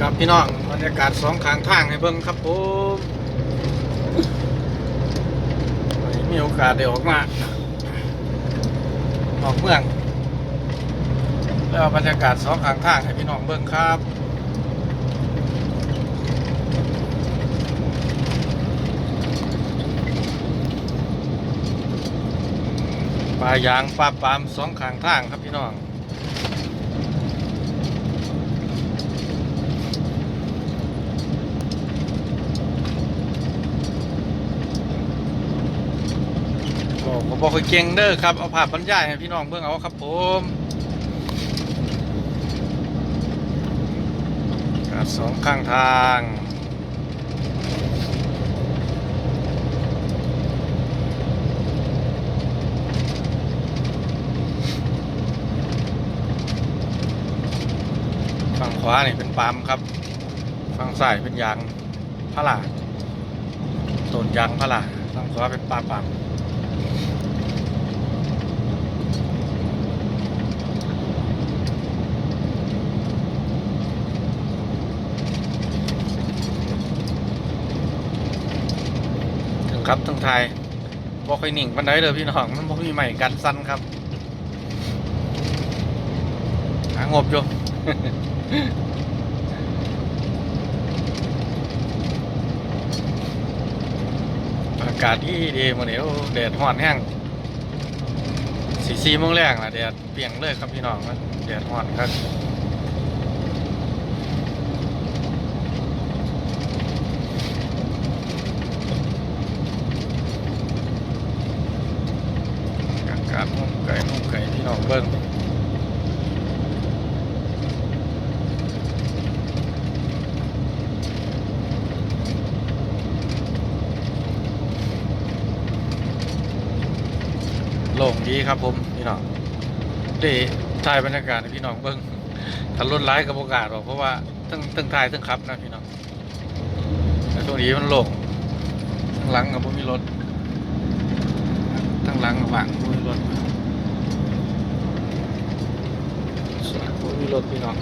ครับพี่น้องบรรยากาศสองข้างทางให้เบิ่งครับผมมีโอกาสได้ออกมาออกเมืองแล้วบรรยากาศสองข้างทางให้พี่น้องเบิ่งครับปลายางปลาปามสองข้างทางครับพี่น้อง บอกคือเก่งเด้อครับ เอาภาพบรรยายให้พี่น้องเบิ่งเอาครับผมกาดสองข้างทางฝั่งขวานี่เป็นปาล์มครับฝั่งซ้ายเป็นยางพาราต้นยางพาราฝั่งขวาเป็นปลาปาล์ม ครับทั้งไทยบ่ค่อยนิ่งปันไดเด้อพี่น้องมันบ่มีใหม่กันสั้นครับหางบอยู่อากาศดีดีมื้อนี้โอ้แดดร้อนแห้งสี่สี่โมงแรกนะแดดเปรียงเลยครับพี่น้องแดดร้อนครับ อากาศนุ่มไก่ น้องเบิ้งโล่งดีครับผมพี่น้องได้ถ่ายบรรยากาศให้พี่น้องเบิ้งถ้ารถร้ายกับโอกาสหรอกเพราะว่าตั้งตั้งถ่ายตั้งขับนะพี่น้องแต่ตรงนี้มันโล่งข้งหลังกับผมมีรถทั้งหลังว่างบ่มีรถสวยบ่ มีรถพี่น้อง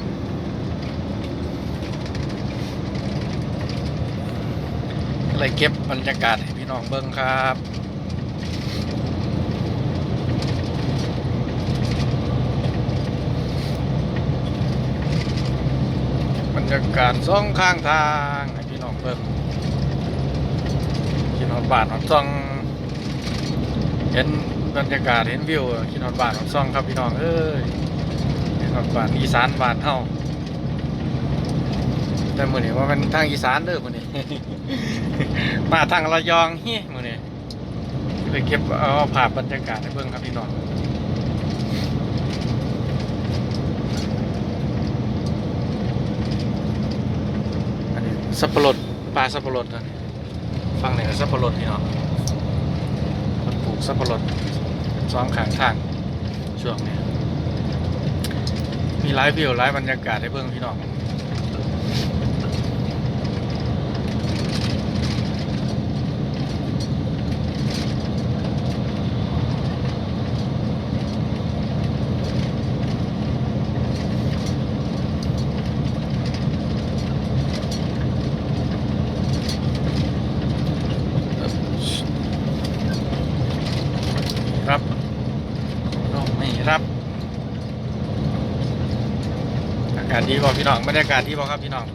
อะไรเก็บบรรยากาศให้พี่น้องเบิ้งครับบรรยากาศสองข้างทางให้พี่น้องเบิ้งพี่นองบ้านน้องซองเห็นบรรยากาศเห็นวิวคิดนอนบ้านองซ่องครับพี่น้องเอ้ย เห็นนอนบ้านอีสานบานเฮาแต่มือนี้ว่ามันทางอีสานเด้อมือนี้มาทางระยองเฮ้มือนี้เลยเก็บเอาภาพบรรยากาศให้เบิ่งครับพี่น้องอันนี้สับปะรดปลาสับปะรดนะฟังหน่อยสับปะรดพี่น้องมันปลูกสับปะรดซ้อมขางทางช่วงนี้ มีไลฟ์วิวไลฟ์บรรยากาศให้เพื่อนพี่น้อง ครับต้องไม่รับ อากาศดีบ่พี่น้องบรรยากาศดีบ่ครับพี่น้อง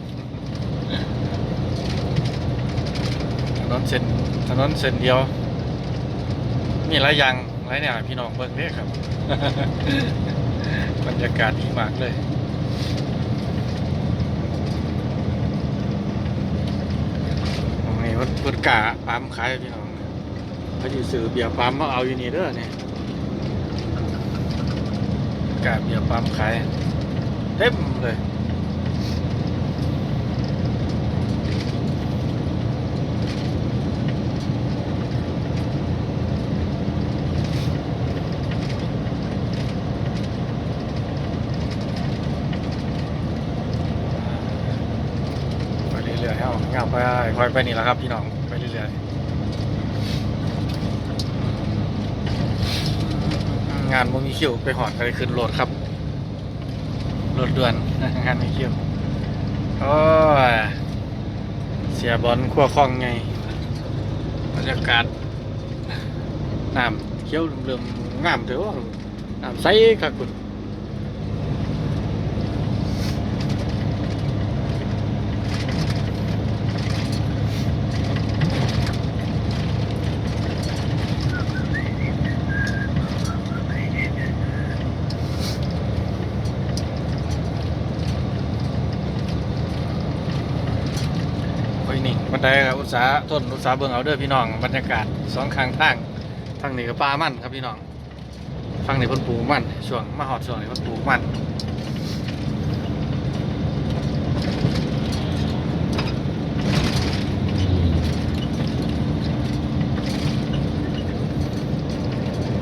ถนนเส้นถนนเส้นเดียว มีหลายอย่างหลายแนวพี่น้องเบิ่งเด้ครับ บรรยากาศดีมากเลยตรงนี้วัดพุดกาปั๊มขายพี่น้องเขาอยู่ซื้อเบียร์ปั๊มมาเอาอยู่นี่เด้อเนี่ยกาเบียร์ปั๊มขาย ต็มเลยไปเรื่อยๆเอาเงาไปคอยไปนี่แหละครับพี่น้องไปเรื่อยๆงานบ่มีคิวไปหอดก็เลยขึ้นรถครับ ถด่วนงานมีคิวโอ้เสียบอลขั้วคลองไงบรรยากาศน้ำเขียวเหลืองๆงามเถอะน้ำใสค่ะคุณโอ้ยนี่บันไดครับอุตสาหต้นอุตสาหเบิ่งเอาเด้อพี่น้องบรรยากาศสองข้างทางทางนี้ก็ปลามันครับพี่น้องฟังนี่พิ่นปลูกมันช่วงมาหอดช่วงนี้พิ่นปลูกมัน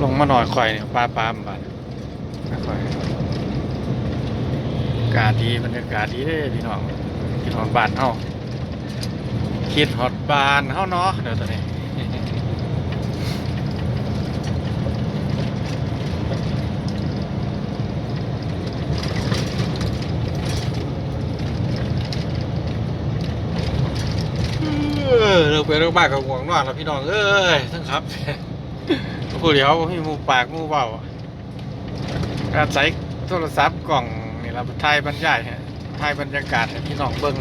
ลงมาหน่อยข่อยเนี่ยปลาปลามันบาดข่อยอากาศดีบรรยากาศดีเด้พี่น้องพี่น้องบ้านเฮา คิดฮอดบานเฮาเนาะเดี๋ยวตอนนี้เราไปเรื่องบ้านกับห่วงนอนแล้วพี่น้องเอ้ยทั้งครับผู้เดียวมีหมูปากมูเบาอาศัยโทรศัพท์กล่องนี่เราถ่ายบรรยายฮะถ่ายบรรยากาศให้พี่น้องเบิ่ง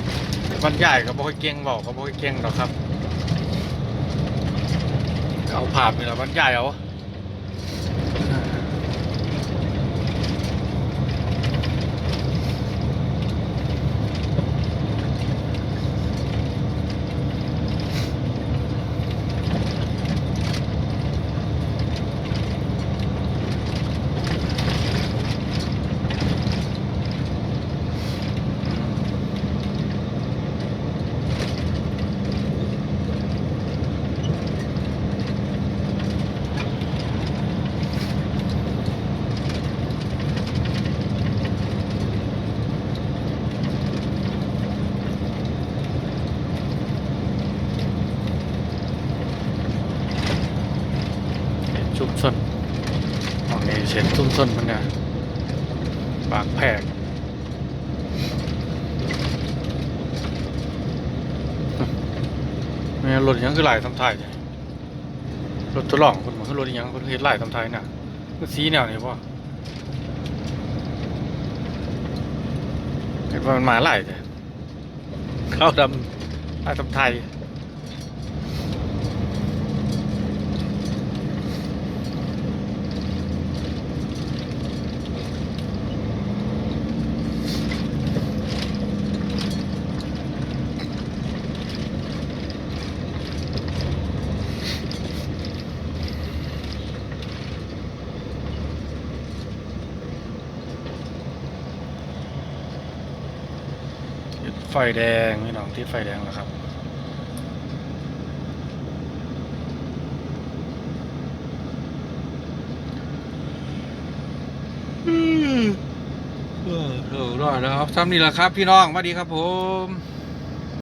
มันใหญ่กับ่ค่อเก่งบอกกับ่ค่อเก่งหรอครับ เอาผ่านไปแล้วมันใหญ่เอาเห็นชุมชนตรงนี้เห็นชุมชนมันเนี่ยปากแพรก แม่รถยังคือหลายทำไทยเนี่ยรถทดลองคนบอกคือรถยังคนเห็นหลายทำไทยน่ะมันสีแนวนี้ป่ะเห็นว่ามันมาหลายเลยเข้าวดำหลายทำไทย ติดไฟแดงพี่น้องติดไฟแดงแล้วครับอืมเออเออรอดแล้วครับซ้ำนี่แหละครับ พี่น้องสวัสดีครับผม